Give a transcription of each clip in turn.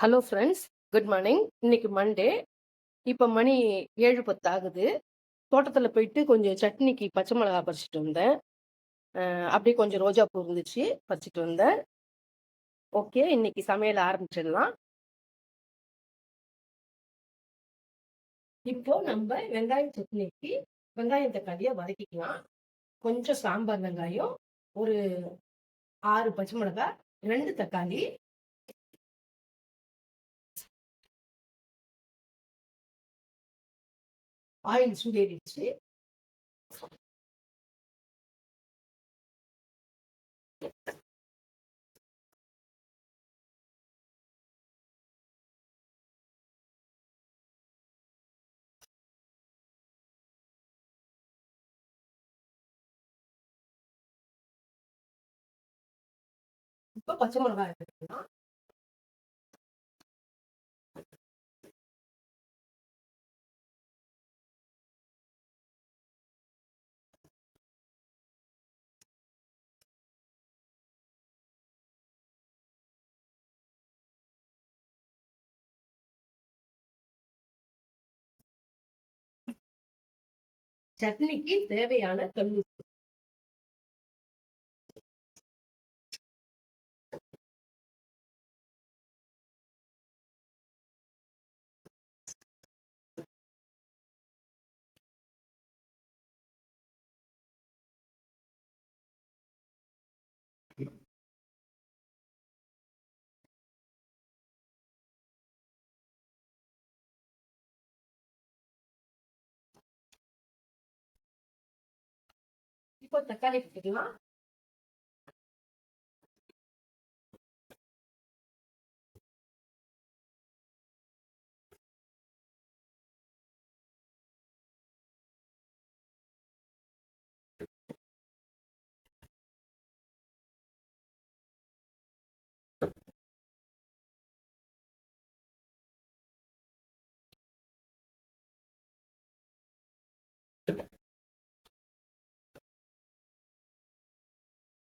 Hello friends good morning இன்னைக்கு Monday இப்போ மணி ஏழு பத்து ஆகுது. தோட்டத்தில் போயிட்டு கொஞ்சம் சட்னிக்கு பச்சை மிளகா பறிச்சிட்டு வந்தேன். அப்படியே கொஞ்சம் ரோஜா பூ இருந்துச்சு. பறிச்சிட்டு வந்தேன். ஓகே இன்னைக்கு சமையல் ஆரம்பிச்சிடலாம். இப்போ நம்ம வெங்காயம் சட்னிக்கு வெங்காயம் தக்காளியை வதக்கிக்கலாம். கொஞ்சம் சாம்பார் வெங்காயம் ஒரு ஆறு பச்சை மிளகாய் ரெண்டு தக்காளி ஆயில் சூடேறிடுச்சு இப்போ பச்சை மிளகாய் எடுத்துக்கலாம் சட்னிக்கு தேவையான கல்லு இப்போ தக்காளி போட்டுக்கலாம்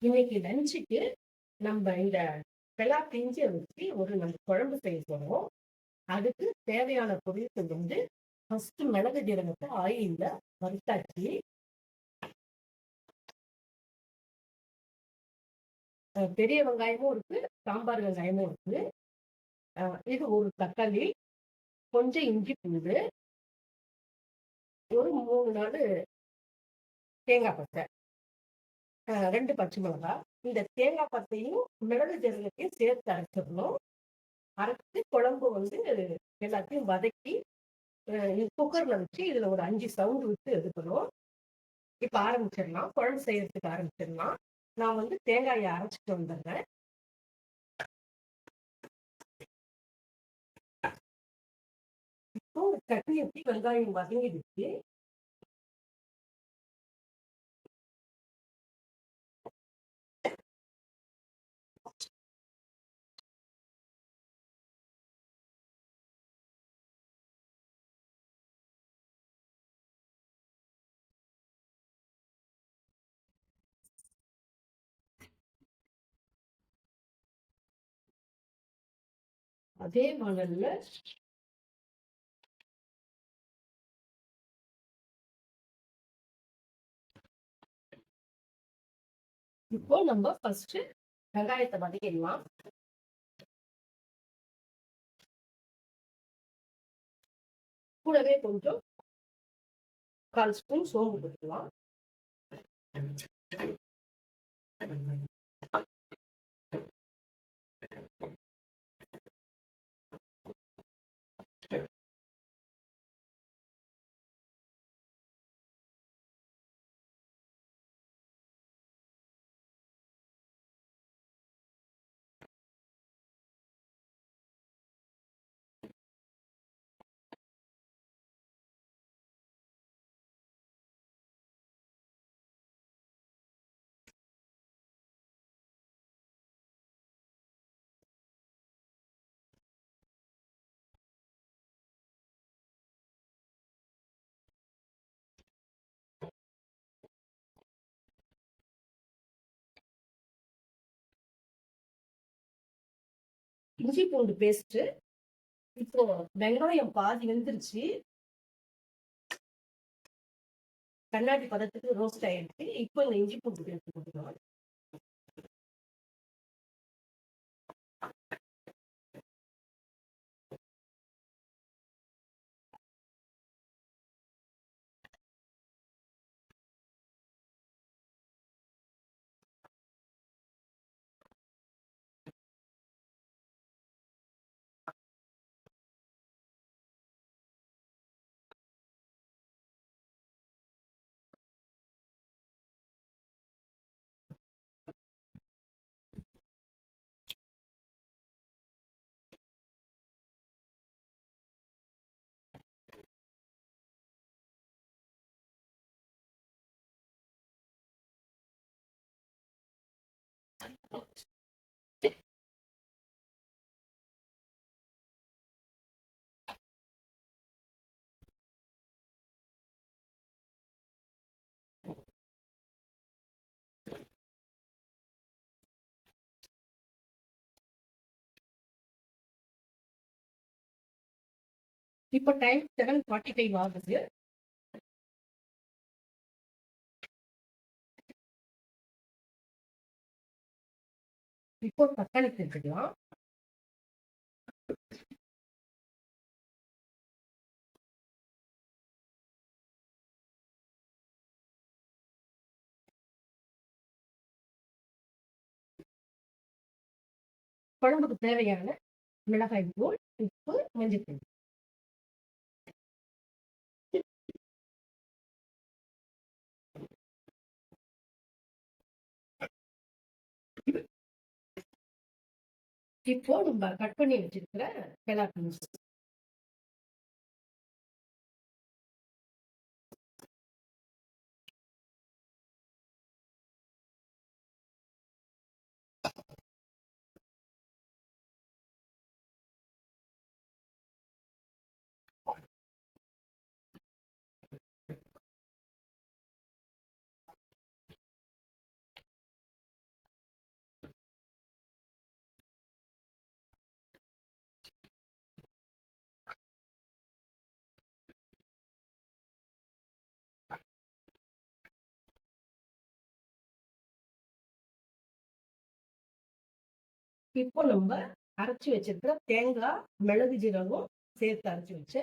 இன்னைக்கு லஞ்சுக்கு நம்ம இந்த பெலா பிஞ்சை வச்சு ஒரு நம்ம குழம்பு செய்ய போகிறோம் அதுக்கு தேவையான பொருட்கள் வந்து ஃபர்ஸ்ட் மிளகு ஜீரகத்தை ஆயிலில் வறுத்தாச்சு. பெரிய வெங்காயமும் இருக்கு சாம்பார் வெங்காயமும் இருக்கு. இது ஒரு தக்காளி கொஞ்சம் இஞ்சி பூண்டு ஒரு மூணு நாள் தேங்காய் பச்சை ரெண்டு பச்சை மிளகா. இந்த தேங்காய் பத்தையும் மிளகு ஜீரகத்தையும் சேர்த்து அரைச்சிடணும். அரைச்சி குழம்பு வந்து எல்லாத்தையும் வதக்கி குக்கரில் வச்சு இதில் ஒரு அஞ்சு சவுண்டு விட்டு எடுக்கணும். இப்போ ஆரம்பிச்சிடலாம். குழம்பு செய்யறதுக்கு ஆரம்பிச்சிடலாம். நான் வந்து தேங்காயை அரைச்சிட்டு வந்துடுறேன். இப்போ கட்டி எப்படி வெங்காயம் வதங்கிடுச்சு அதே மணல்ல இப்போ நம்ம ஃபர்ஸ்ட் வெங்காயத்தை வதக்கிடலாம். கூடவே கொஞ்சம் கால் ஸ்பூன் சோம்பு போட்டுக்கலாம். இஞ்சி பூண்டு பேஸ்ட் இப்போ வெங்காயம் பாதி வெந்துருச்சு. கண்ணாடி பதத்துக்கு ரோஸ்ட் ஆயிடுச்சு. இப்போ இந்த இஞ்சி பூண்டு பேஸ்ட் போட்டுக்கலாம் இப்போ டைம் செவன் ஃபார்ட்டி ஃபைவ் ஆகுது. இப்போ தக்காளி சேர்த்துக்கலாம் குழம்புக்கு தேவையான மிளகாய் தூள் உப்பு மஞ்சள் தூள் இப்போ நம்ம கட் பண்ணி வச்சிருக்கிற பெலா இப்போ நம்ம அரைச்சி வச்சிருக்கிற தேங்காய் மிளகு ஜீரகம் சேர்த்து அரைச்சி வச்ச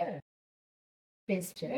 பேஸ்ட்டு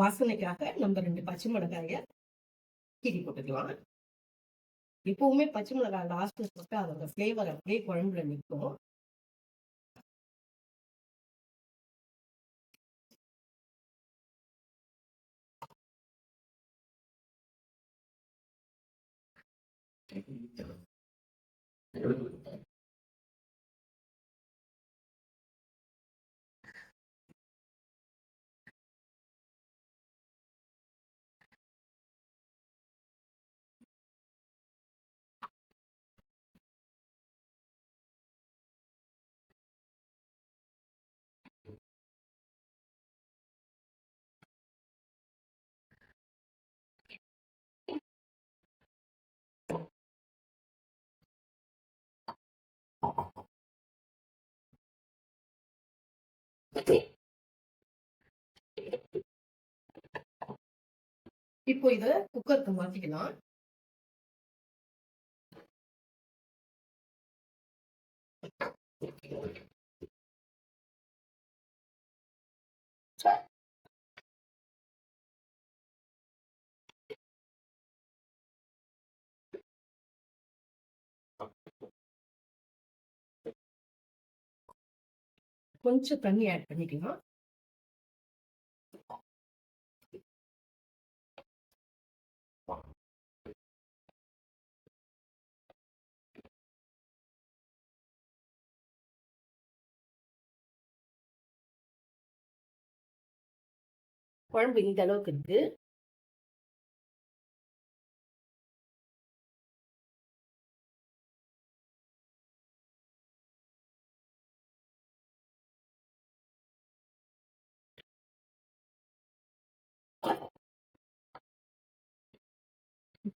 வாசனைக்காக நம்ம ரெண்டு பச்சை மிளகாய கீறி போட்டுக்கலாம். எப்பவுமே பச்சை மிளகாய் லாஸ்ட் போட்டு அதோட ஃப்ளேவர் அப்படியே குழம்புல நிற்கும் இப்போ இத குக்கருக்கு மாத்திக்கலாம். கொஞ்சம் தண்ணி ஆட் பண்ணிக்கலாம் குழம்பு இந்த அளவுக்கு இருக்குது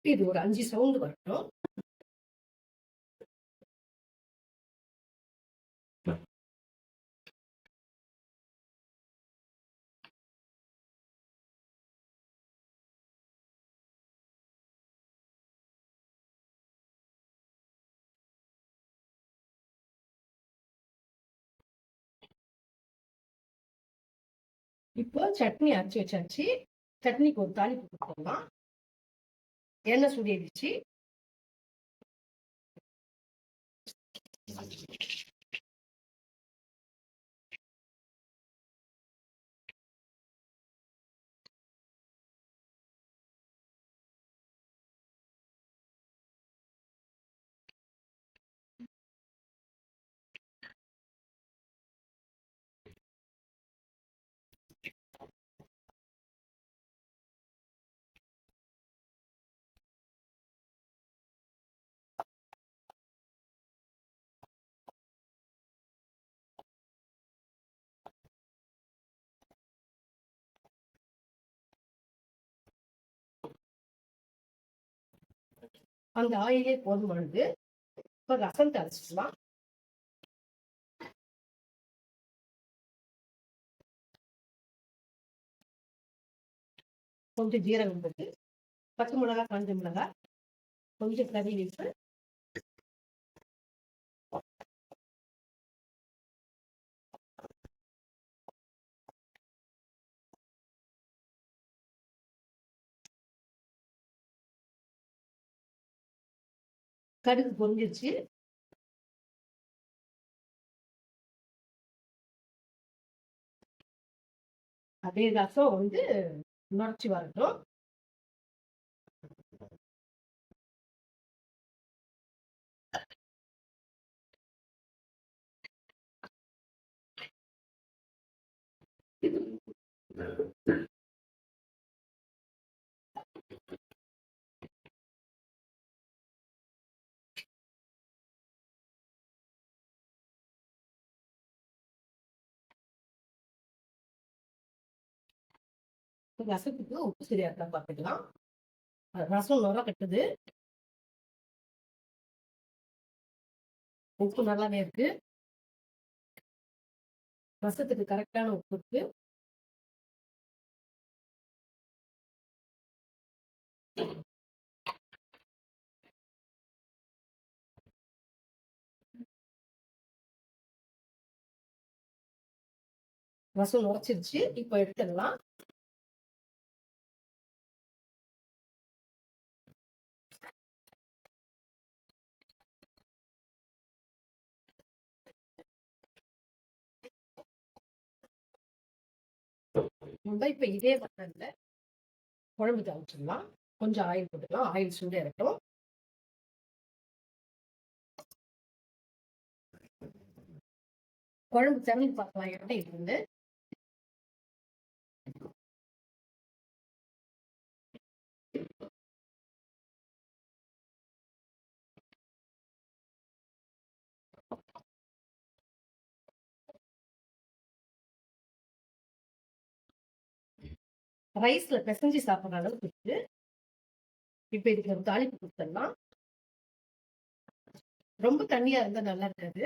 இருக்கு இப்ப இது ஒரு அஞ்சு சவுண்டு வரட்டும் இப்போ சட்னி அரைச்சி வச்சாச்சு சட்னிக்கு ஒரு தாளிப்பு கொடுத்துடலாம் எண்ணெய் சுடிடுச்சு அந்த ஆயிலே போதுமானது இப்போ ரசம் தரைச்சிக்கலாம் கொஞ்சம் ஜீரகம் போட்டு பச்சை மிளகா காஞ்ச மிளகாய் கொஞ்சம் கறி வீட்டு கடுகு பொங்கிடுச்சு அப்படியே ரசம் வந்து நுழைச்சி வரட்டும். ரசத்துக்கு உப்பு சரியா இருக்கா பார்த்துக்கலாம் ரசம் நுர கட்டுது. உப்பு நல்லாவே இருக்கு. ரசத்துக்கு கரெக்டான உப்பு இருக்கு. ரசம் உரைச்சிருச்சு இப்போ எடுத்துடலாம். நம்ம இப்ப இதே வண்ணத்தில் குழம்பு தாளிச்சிடலாம். கொஞ்சம் ஆயில் போட்டுக்கலாம். ஆயில் சூடு இருக்கட்டும். குழம்பு திறந்து பார்க்கலாம். எப்படி இருந்து ரைஸ்ல பிசைஞ்சு சாப்பிட்ற அளவுக்கு வச்சு இப்போ இதுக்கு ஒரு தாளிப்பு கொடுத்துடலாம். ரொம்ப தண்ணியா இருந்தா நல்லா இருக்காது.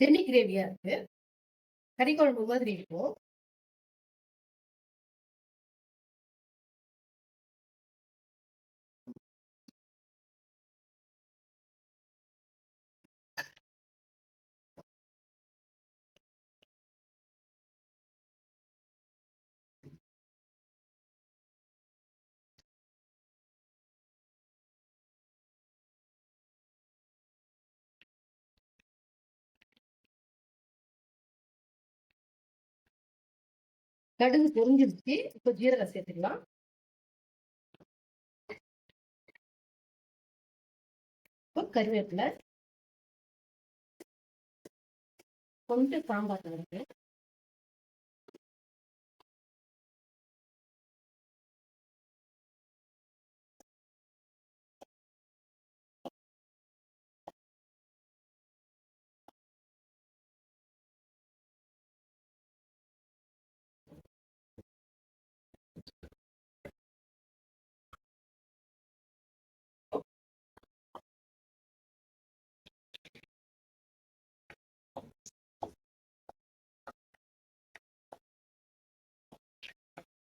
தென்னி கிரேவியா இருக்கு. கறி குழம்பு மாதிரி இருக்கும். கடுகு பொரிஞ்சிருச்சு. இப்போ ஜீரகம் சேர்த்துக்கலாம். இப்போ கருவேப்பிலை. கொண்டு சாம்பார் தவிர்த்து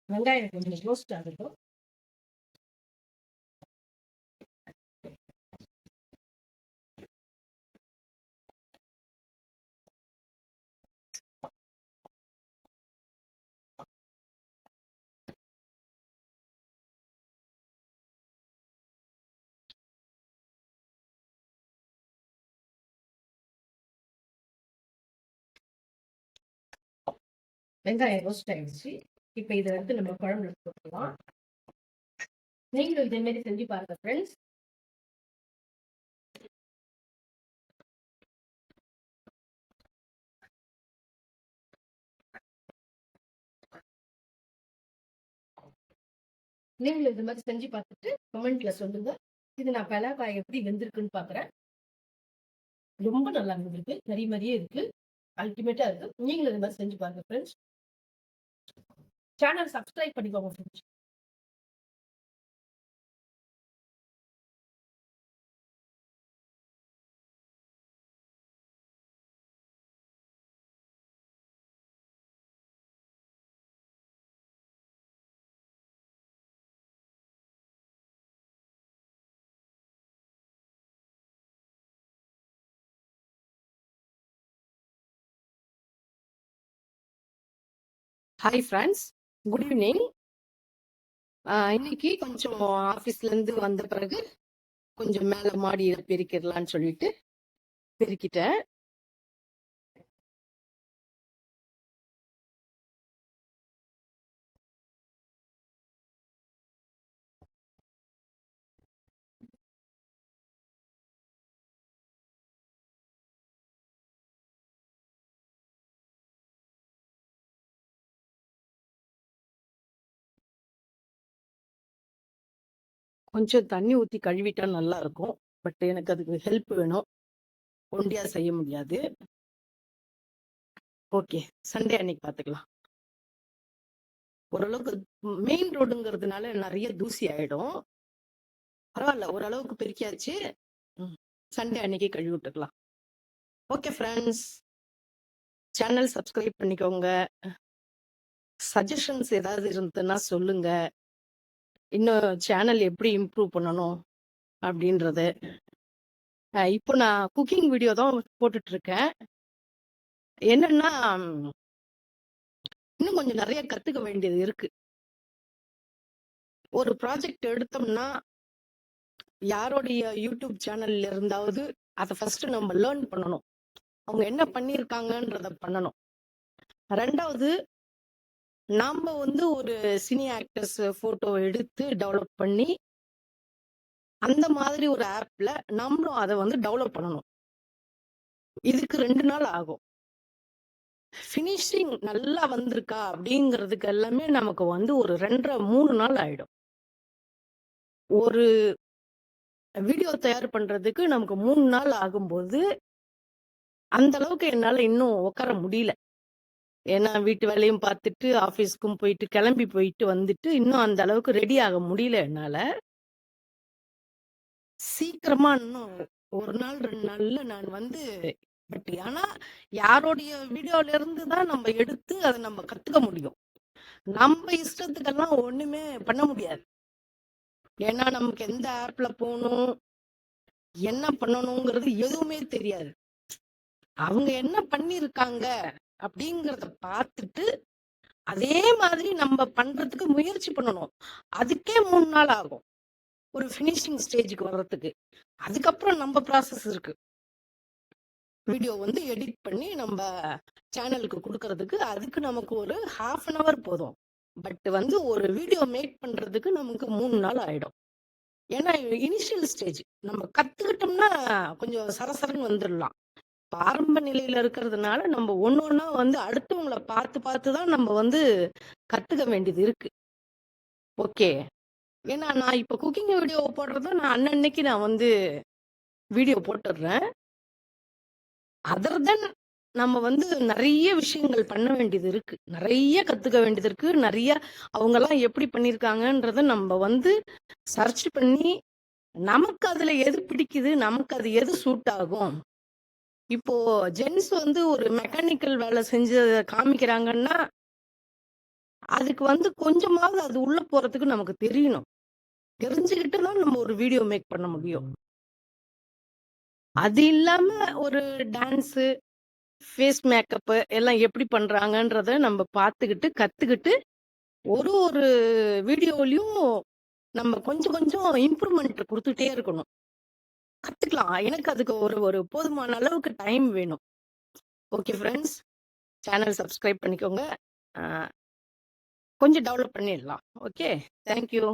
வெங்காயம் கொஞ்சம் ரோஸ்ட் ஆகட்டும். வெங்காயம் ரோஸ்ட் ஆயிடுச்சு. இப்போ இதை வந்து நம்ம குழம்புல போட்டுக்கலாம். நீங்களும் இதே மாதிரி செஞ்சு பாருங்க ஃப்ரெண்ட்ஸ் நீங்களும் இது மாதிரி செஞ்சு பார்த்துட்டு கமெண்ட்ல சொல்லுங்க. இது நான் பலாக்காய் எப்படி வெந்திருக்குன்னு பாக்குறேன் ரொம்ப நல்லா இருந்திருக்கு கறி மாதிரியே இருக்கு. அல்டிமேட்டா இருக்கு. நீங்களும் இது மாதிரி செஞ்சு பாருங்க ஃப்ரெண்ட்ஸ் சேனல் சப்ஸ்கிரைப் பண்ணிக்கோங்க friends hi friends good evening இன்னைக்கு கொஞ்சம் ஆஃபீஸ்ல இருந்து வந்த பிறகு கொஞ்சம் மேலே மாடியில் பெருக்கிடலான்னு சொல்லிட்டு பெருக்கிட்டேன். கொஞ்சம் தண்ணி ஊற்றி கழுவிட்டா நல்லா இருக்கும் பட் எனக்கு அதுக்கு ஹெல்ப் வேணும். ஒண்டியா செய்ய முடியாது. ஓகே. சண்டே அன்னைக்கு பார்த்துக்கலாம் ஓரளவுக்கு மெயின் ரோடுங்கிறதுனால நிறைய தூசி ஆயிடும். பரவாயில்ல ஓரளவுக்கு பெருக்கியாச்சு. சண்டே அன்னைக்கு கழுவி விட்டுக்கலாம். ஓகே ஃப்ரெண்ட்ஸ் சேனல் சப்ஸ்கிரைப் பண்ணிக்கோங்க. சஜஷன்ஸ் ஏதாவது இருந்ததுன்னா சொல்லுங்க. இன்னும் சேனல் எப்படி இம்ப்ரூவ் பண்ணணும் அப்படின்றது. இப்போ நான் குக்கிங் வீடியோ தான் போட்டுட்டு இருக்கேன் என்னன்னா இன்னும் கொஞ்சம் நிறைய கத்துக்க வேண்டியது இருக்கு. ஒரு ப்ராஜெக்ட் எடுத்தோம்னா யாரோடைய யூடியூப் சேனல்ல இருந்தாவது அதை ஃபர்ஸ்ட் நம்ம லேர்ன் பண்ணணும். அவங்க என்ன பண்ணியிருக்காங்கன்றத பண்ணணும். ரெண்டாவது நாம வந்து ஒரு சினி ஆக்டர்ஸ் போட்டோ எடுத்து டெவலப் பண்ணி அந்த மாதிரி ஒரு ஆப்ல நம்மளும் அதை வந்து டெவலப் பண்ணணும். இதுக்கு ரெண்டு நாள் ஆகும். ஃபினிஷிங் நல்லா வந்திருக்கா அப்படிங்கிறதுக்கு எல்லாமே நமக்கு வந்து ஒரு ரெண்டரை மூணு நாள் ஆயிடும். ஒரு வீடியோ தயார் பண்றதுக்கு நமக்கு மூணு நாள் ஆகும்போது அந்த அளவுக்கு என்னால இன்னும் உட்கார முடியல. ஏன்னா வீட்டு வேலையும் பார்த்துட்டு ஆஃபீஸ்க்கும் போயிட்டு கிளம்பி போயிட்டு வந்துட்டு இன்னும் அந்த அளவுக்கு ரெடி ஆக முடியல என்னால. சீக்கிரமா இன்னும் ஒரு நாள் ரெண்டு நாள்ல நான் வந்து பட் ஆனா யாரோடைய வீடியோல இருந்து தான் நம்ம எடுத்து அதை நம்ம கத்துக்க முடியும். நம்ம இஷ்டத்துக்கெல்லாம் ஒண்ணுமே பண்ண முடியாது. ஏன்னா நமக்கு எந்த ஆப்ல போகணும் என்ன பண்ணணுங்கிறது எதுவுமே தெரியாது. அவங்க என்ன பண்ணிருக்காங்க அப்படிங்கறத பார்த்துட்டு அதே மாதிரி நம்ம பண்றதுக்கு முயற்சி பண்ணணும் அதுக்கே மூணு நாள் ஆகும் ஒரு ஃபினிஷிங் ஸ்டேஜுக்கு வர்றதுக்கு அதுக்கப்புறம் நம்ம ப்ராசஸ் இருக்கு வீடியோ வந்து எடிட் பண்ணி நம்ம சேனலுக்கு கொடுக்கறதுக்கு அதுக்கு நமக்கு ஒரு 1/2 அன் ஹவர் போதும். பட் வந்து ஒரு வீடியோ மேக் பண்றதுக்கு நமக்கு மூணு நாள் ஆயிடும். ஏன்னா இனிஷியல் ஸ்டேஜ். நம்ம கத்துக்கிட்டோம்னா கொஞ்சம் சரசரன்னு வந்துடலாம் ஆரம்ப நிலையில இருக்கிறதுனால நம்ம ஒன்னு ஒண்ணா வந்து அடுத்தவங்கள பார்த்து பார்த்து தான் நம்ம வந்து கத்துக்க வேண்டியது இருக்கு. ஓகே. ஏன்னா நான் இப்ப குக்கிங் வீடியோ போடுறத நான் அன்னன்னைக்கு நான் வந்து வீடியோ போட்டுடுறேன். அதர் தென் நம்ம வந்து நிறைய விஷயங்கள் பண்ண வேண்டியது இருக்கு. நிறைய கத்துக்க வேண்டியது இருக்கு. நெறைய அவங்கலாம் எப்படி பண்ணியிருக்காங்கன்றத நம்ம வந்து சர்ச் பண்ணி, நமக்கு அதுல எது பிடிக்குது, நமக்கு அது எது சூட் ஆகும். இப்போ ஜென்ஸ் வந்து ஒரு மெக்கானிக்கல் வேலை செஞ்சு காமிக்கிறாங்கன்னா அதுக்கு வந்து கொஞ்சமாவது அது உள்ள போறதுக்கு நமக்கு தெரியணும். தெரிஞ்சுக்கிட்டு தான் நம்ம ஒரு வீடியோ மேக் பண்ண முடியும். அது இல்லாம ஒரு டான்ஸு, ஃபேஸ் மேக்கப்பு எல்லாம் எப்படி பண்றாங்கன்றத நம்ம பார்த்துக்கிட்டு, கத்துக்கிட்டு, ஒரு ஒரு வீடியோலயும் நம்ம கொஞ்சம் கொஞ்சம் இம்ப்ரூவ்மெண்ட் குடுத்துட்டே இருக்கணும். கத்துக்கலாம். எனக்கு அதுக்கு ஒரு ஒரு போதுமான அளவுக்கு டைம் வேணும். ஓகே ஃப்ரெண்ட்ஸ் சேனல் சப்ஸ்கிரைப் பண்ணிக்கோங்க. கொஞ்சம் டெவலப் பண்ணிடலாம். ஓகே. Thank you.